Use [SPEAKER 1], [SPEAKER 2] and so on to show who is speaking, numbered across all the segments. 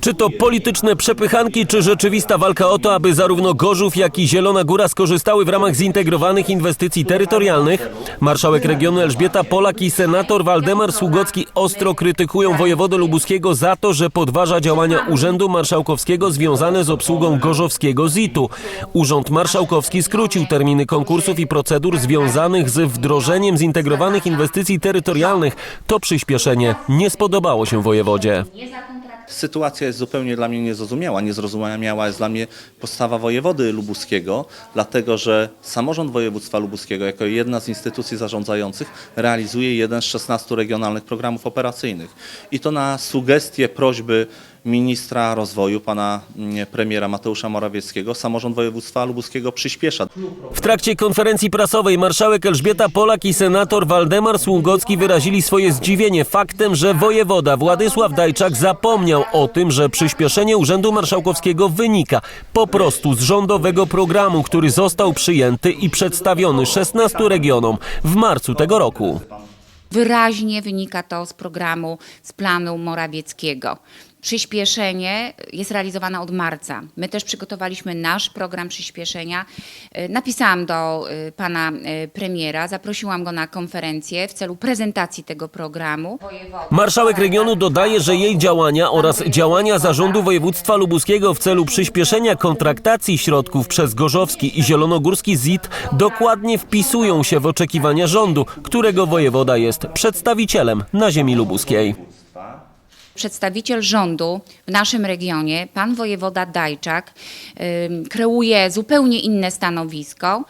[SPEAKER 1] Czy to polityczne przepychanki, czy rzeczywista walka o to, aby zarówno Gorzów, jak i Zielona Góra skorzystały w ramach zintegrowanych inwestycji terytorialnych? Marszałek regionu Elżbieta Polak i senator Waldemar Sługocki ostro krytykują wojewodę lubuskiego za to, że podważa działania Urzędu Marszałkowskiego związane z obsługą gorzowskiego ZIT-u. Urząd Marszałkowski skrócił terminy konkursów i procedur związanych z wdrożeniem zintegrowanych inwestycji terytorialnych. To przyspieszenie nie spodobało się wojewodzie.
[SPEAKER 2] Sytuacja jest zupełnie dla mnie niezrozumiała. Niezrozumiała jest dla mnie postawa wojewody lubuskiego, dlatego że samorząd województwa lubuskiego jako jedna z instytucji zarządzających realizuje jeden z 16 regionalnych programów operacyjnych. I to na sugestie, prośby ministra rozwoju, pana mm, premiera Mateusza Morawieckiego, samorząd województwa lubuskiego przyspiesza.
[SPEAKER 1] W trakcie konferencji prasowej marszałek Elżbieta Polak i senator Waldemar Sługocki wyrazili swoje zdziwienie faktem, że wojewoda Władysław Dajczak zapomniał o tym, że przyspieszenie Urzędu Marszałkowskiego wynika po prostu z rządowego programu, który został przyjęty i przedstawiony 16 regionom w marcu tego roku.
[SPEAKER 3] Wyraźnie wynika to z programu, z planu Morawieckiego. Przyspieszenie jest realizowane od marca. My też przygotowaliśmy nasz program przyspieszenia. E, Napisałam do e, pana premiera, zaprosiłam go na konferencję w celu prezentacji tego programu.
[SPEAKER 1] Marszałek regionu dodaje, że jej działania oraz działania zarządu województwa lubuskiego w celu przyspieszenia kontraktacji środków przez Gorzowski i Zielonogórski ZIT dokładnie wpisują się w oczekiwania rządu, którego wojewoda jest przedstawicielem na ziemi lubuskiej.
[SPEAKER 3] Przedstawiciel rządu w naszym regionie, pan wojewoda Dajczak, kreuje zupełnie inne stanowisko,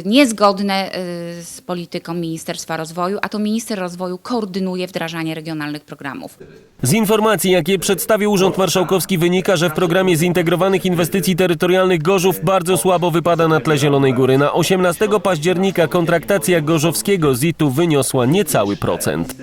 [SPEAKER 3] y, niezgodne y, z polityką Ministerstwa Rozwoju, a to minister rozwoju koordynuje wdrażanie regionalnych programów.
[SPEAKER 1] Z informacji, jakie przedstawił Urząd Marszałkowski, wynika, że w programie zintegrowanych inwestycji terytorialnych Gorzów bardzo słabo wypada na tle Zielonej Góry. Na 18 października kontraktacja gorzowskiego ZIT-u wyniosła niecały procent.